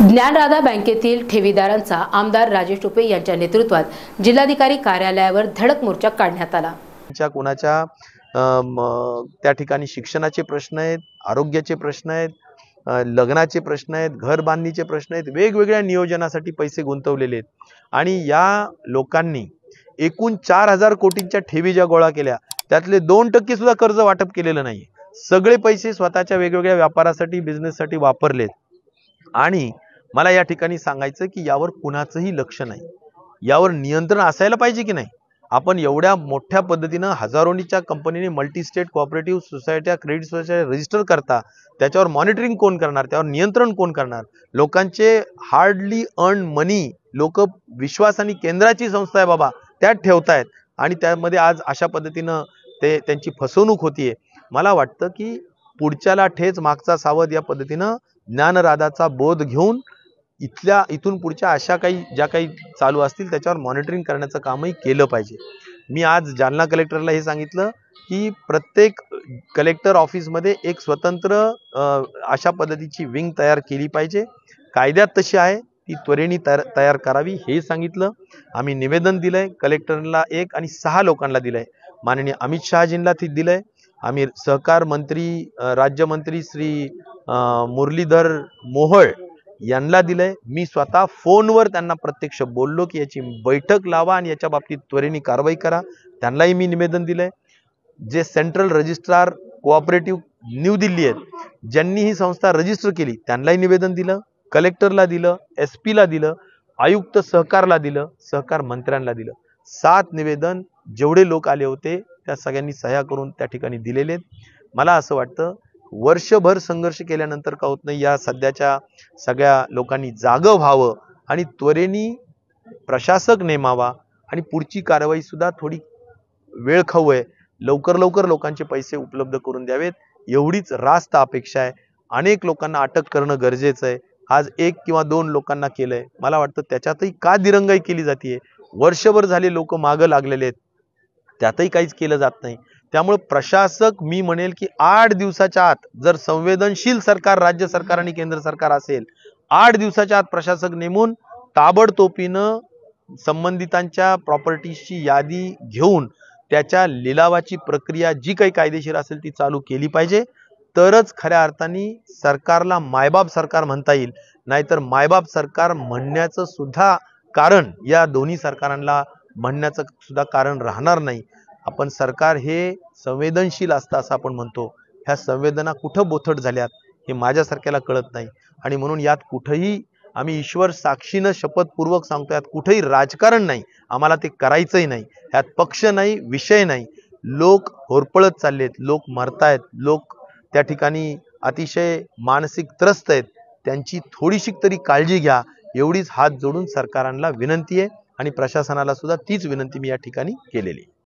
ज्ञानराधा बँकेतील ठेवीदारांचा आमदार राजेश टोपे यांच्या नेतृत्वात जिल्हाधिकारी कार्यालयावर धडक मोर्चा काढण्यात आला. कोणाच्या त्या ठिकाणी शिक्षणाचे प्रश्न आहेत आरोग्याचे प्रश्न आहेत लग्नाचे प्रश्न आहेत घर बांधणीचे प्रश्न आहेत वेगवेगळ्या नियोजनासाठी पैसे गुंतवलेले आहेत. आणि या लोकांनी एकूण चार हजार कोटींच्या ठेवी ज्या गोळा केल्या त्यातले दोन टक्के सुद्धा कर्ज वाटप केलेलं नाही सगळे पैसे स्वतःच्या वेगवेगळ्या व्यापारासाठी बिझनेससाठी वापरलेत. आणि मला या ठिकाणी सांगायचं की यावर कुणाचंही लक्ष नाही. यावर नियंत्रण असायला पाहिजे की नाही? आपण एवढ्या मोठ्या पद्धतीनं हजारोनीच्या कंपनीने मल्टी स्टेट कोऑपरेटिव्ह सोसायट्या क्रेडिट सोसायट्या रजिस्टर करता त्याच्यावर मॉनिटरिंग कोण करणार? त्यावर नियंत्रण कोण करणार? लोकांचे हार्डली अर्न मनी लोक विश्वास आणि केंद्राची संस्था आहे बाबा त्यात ठेवतायत. आणि त्यामध्ये आज अशा पद्धतीनं ते त्यांची फसवणूक होतीये. मला वाटतं की पुढच्याला ठेच मागचा सावध या पद्धतीनं ज्ञानराधाचा बोध घेऊन इथल्या इथून पुढच्या अशा काही ज्या काही चालू असतील त्याच्यावर मॉनिटरिंग करण्याचं कामही केलं पाहिजे. मी आज जालना कलेक्टरला हे सांगितलं की प्रत्येक कलेक्टर ऑफिसमध्ये एक स्वतंत्र अशा पद्धतीची विंग तयार केली पाहिजे. कायद्यात तशी आहे ती त्वरेने तयार तयार करावी हे सांगितलं. आम्ही निवेदन दिलंय कलेक्टरला एक आणि सहा लोकांना दिलंय. माननीय अमित शहाजींना ती दिलंय. आम्ही सहकार मंत्री राज्यमंत्री श्री मुरलीधर मोहोळ यांना दिलंय. मी स्वतः फोनवर त्यांना प्रत्यक्ष बोललो की याची बैठक लावा आणि याच्या बाबतीत त्वरेने कारवाई करा. त्यांनाही मी निवेदन दिलंय. जे central registrar cooperative new Delhi आहेत ज्यांनी ही संस्था रजिस्टर केली त्यांनाही निवेदन दिलं कलेक्टरला दिलं एस पीला दिलं आयुक्त सहकारला दिलं सहकार मंत्र्यांना दिलं. सात निवेदन जेवढे लोक आले होते त्या सगळ्यांनी सह्या करून त्या ठिकाणी दिलेले आहेत. मला असं वाटतं वर्षभर संघर्ष केल्यानंतर का होत नाही या सध्याच्या सगळ्या लोकांनी जागं व्हावं आणि त्वरेने प्रशासक नेमावा आणि पुढची कारवाई सुद्धा थोडी वेळ खाऊ आहे. लवकर लवकर लोकांचे पैसे उपलब्ध करून द्यावेत. एवढीच रास्त अपेक्षा आहे. अनेक लोकांना अटक करणं गरजेचं आहे. आज एक किंवा दोन लोकांना केलंय. मला वाटतं त्याच्यातही का दिरंगाई केली जाते वर्षभर झाले लोक मागं लागलेले आहेत. त्यातही काहीच केलं जात नाही. त्यामुळे प्रशासक मी म्हणेल की आठ दिवसाच्या आत जर संवेदनशील सरकार राज्य सरकार आणि केंद्र सरकार असेल आठ दिवसाच्या आत प्रशासक नेमून ताबडतोबीनं संबंधितांच्या प्रॉपर्टीची यादी घेऊन त्याच्या लिलावाची प्रक्रिया जी काही कायदेशीर असेल ती चालू केली पाहिजे. तरच खऱ्या अर्थाने सरकारला मायबाप सरकार म्हणता येईल. नाहीतर मायबाप सरकार म्हणण्याचं सुद्धा कारण या दोन्ही सरकारांना म्हणण्याचं सुद्धा कारण राहणार नाही. आपण सरकार हे संवेदनशील असतं असं आपण म्हणतो. ह्या संवेदना कुठं बोथट झाल्यात हे माझ्यासारख्याला कळत नाही. आणि म्हणून यात कुठंही आम्ही ईश्वर साक्षीनं शपथपूर्वक सांगतो यात कुठंही राजकारण नाही. आम्हाला ते करायचंही नाही. यात पक्ष नाही विषय नाही. लोक होरपळत चाललेत लोक मरतायत लोक त्या ठिकाणी अतिशय मानसिक त्रस्त आहेत. त्यांची थोडीशी तरी काळजी घ्या. एवढीच हात जोडून सरकारांना विनंती आहे आणि प्रशासनाला सुद्धा तीच विनंती मी या ठिकाणी केलेली आहे.